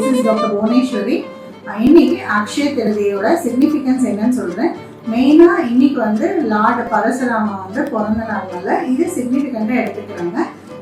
This is doctor Bhuvaneswari இன்னைக்கு Akshaya திருதியோட significance என்னன்னு சொல்றேன். மெயினாக இன்னைக்கு வந்து லார்டு பரசுராமா வந்து பிறந்த நாள்னால இது சிக்னிஃபிகண்ட்டாக எடுத்துக்கிறாங்க.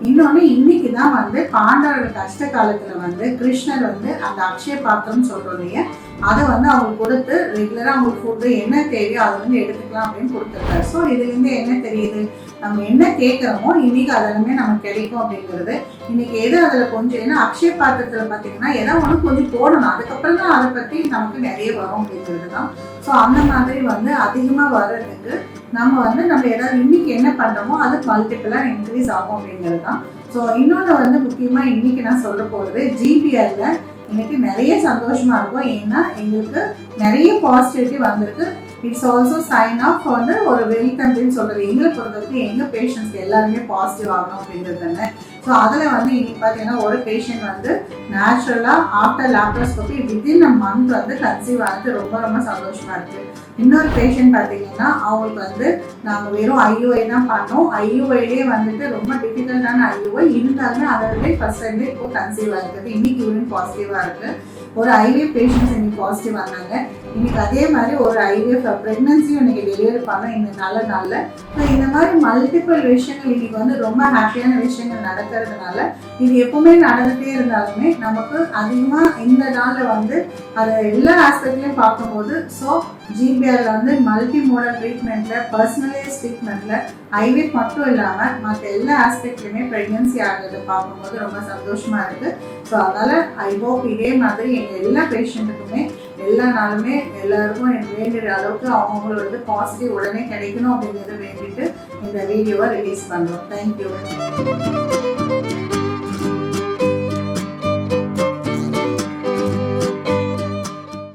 இன்னொன்று இன்னைக்கு தான் வந்து பாண்டவர்கள் கஷ்ட காலத்தில் வந்து கிருஷ்ணர் வந்து அந்த அக்ஷய பாத்திரம் சொல்கிறோம் இல்லையா அதை வந்து அவங்களுக்கு கொடுத்து ரெகுலராக அவங்களுக்கு ஃபுட்டு என்ன தேவையோ அதை வந்து எடுத்துக்கலாம் அப்படின்னு கொடுத்துருக்காரு. ஸோ இதுலேருந்து என்ன தெரியுது? நம்ம என்ன கேட்குறோமோ இன்னைக்கு அதெல்லாமே நமக்கு கிடைக்கும் அப்படிங்கிறது. இன்னைக்கு எது அதில் கொஞ்சம் ஏன்னா அக்ஷய பாத்திரத்தில் பார்த்தீங்கன்னா ஏதோ ஒன்று கொஞ்சம் போடணும். அதுக்கப்புறம் தான் அதை பற்றி நமக்கு நிறைய வரும் அப்படிங்கிறது தான். ஸோ அந்த மாதிரி வந்து அதிகமாக வர்றதுக்கு நம்ம வந்து நம்ம ஏதாவது இன்னைக்கு என்ன பண்ணுறோமோ அது மல்டிபிளாக இன்க்ரீஸ் ஆகும் அப்படிங்கிறது தான். ஸோ இன்னொன்று வந்து முக்கியமாக இன்னைக்கு நான் சொல்ல போகிறது ஜிபிஎல்ல எனக்கு நிறைய சந்தோஷமா இருக்கும். ஏன்னா எங்களுக்கு நிறைய பாசிட்டிவிட்டி வந்திருக்கு. இட்ஸ் ஆல்சோ சைன் ஆஃப் வந்து ஒரு வெல்கம் அப்படின்னு சொல்றது எங்களை பொறுத்தவரைக்கும் எங்க பேஷண்ட்ஸ் எல்லாருமே பாசிட்டிவ் ஆகணும் அப்படிங்கிறது தானே. ஸோ அதில் வந்து இன்னைக்கு பார்த்தீங்கன்னா ஒரு பேஷண்ட் வந்து நேச்சுரலாக after laparoscopy within a month வந்து கன்சீவ் ஆனது. ரொம்ப ரொம்ப சந்தோஷமாக இருக்குது இன்னொரு பேஷண்ட் பார்த்தீங்கன்னா அவங்களுக்கு வந்து நாங்கள் வெறும் ஐஓஐ தான் பண்ணோம். ஐயூஐலேயே வந்துட்டு ரொம்ப டிஃபிகல்ட்டான ஐயூஐ இருந்தாலுமே அதோடய ஃபர்ஸ்ட் டைம்லேயே இப்போ கன்சீவ் ஆகிருக்குது இன்னைக்கு யூரின் பாசிட்டிவாக இருக்குது ஒரு ஐவே பேஷண்ட்ஸ் இன்னைக்கு பாசிட்டிவ் வந்தாங்க இன்னைக்கு அதே மாதிரி ஒரு ஐவிஎஃப் ப்ரெக்னன்சியும் இன்னைக்கு டெலிவரி பண்ணோம் இந்த நல்ல நாளில். ஸோ இந்த மாதிரி மல்டிபிள் விஷயங்கள் இன்னைக்கு வந்து ரொம்ப ஹாப்பியான விஷயங்கள் இருக்கிறதுனால இது எப்பவுமே நடந்துகிட்டே இருந்தாலுமே நமக்கு அதிகமாக இந்த நாளில் வந்து அதை எல்லா ஆஸ்பெக்ட்லையும் பார்க்கும்போது ஸோ ஜிபிஆரில் வந்து மல்டி மோடல் ட்ரீட்மெண்ட்டில் பர்சனலைஸ் ட்ரீட்மெண்ட்டில் ஐவி மட்டும் இல்லாமல் மற்ற எல்லா ஆஸ்பெக்ட்லையுமே ப்ரெக்னன்சி ஆகிறத பார்க்கும்போது ரொம்ப சந்தோஷமாக இருக்குது ஸோ அதனால் ஐ ஹோப் இதே மாதிரி எங்கள் எல்லா பேஷண்ட்டுக்குமே எல்லா நாளுமே எல்லாருக்கும் வேண்டிய அளவுக்கு அவங்களோட பாசிட்டிவ் உடனே கிடைக்கணும் அப்படிங்கிறத வேண்டிட்டு இந்த வீடியோவை ரிலீஸ் பண்ணுறோம் தேங்க்யூ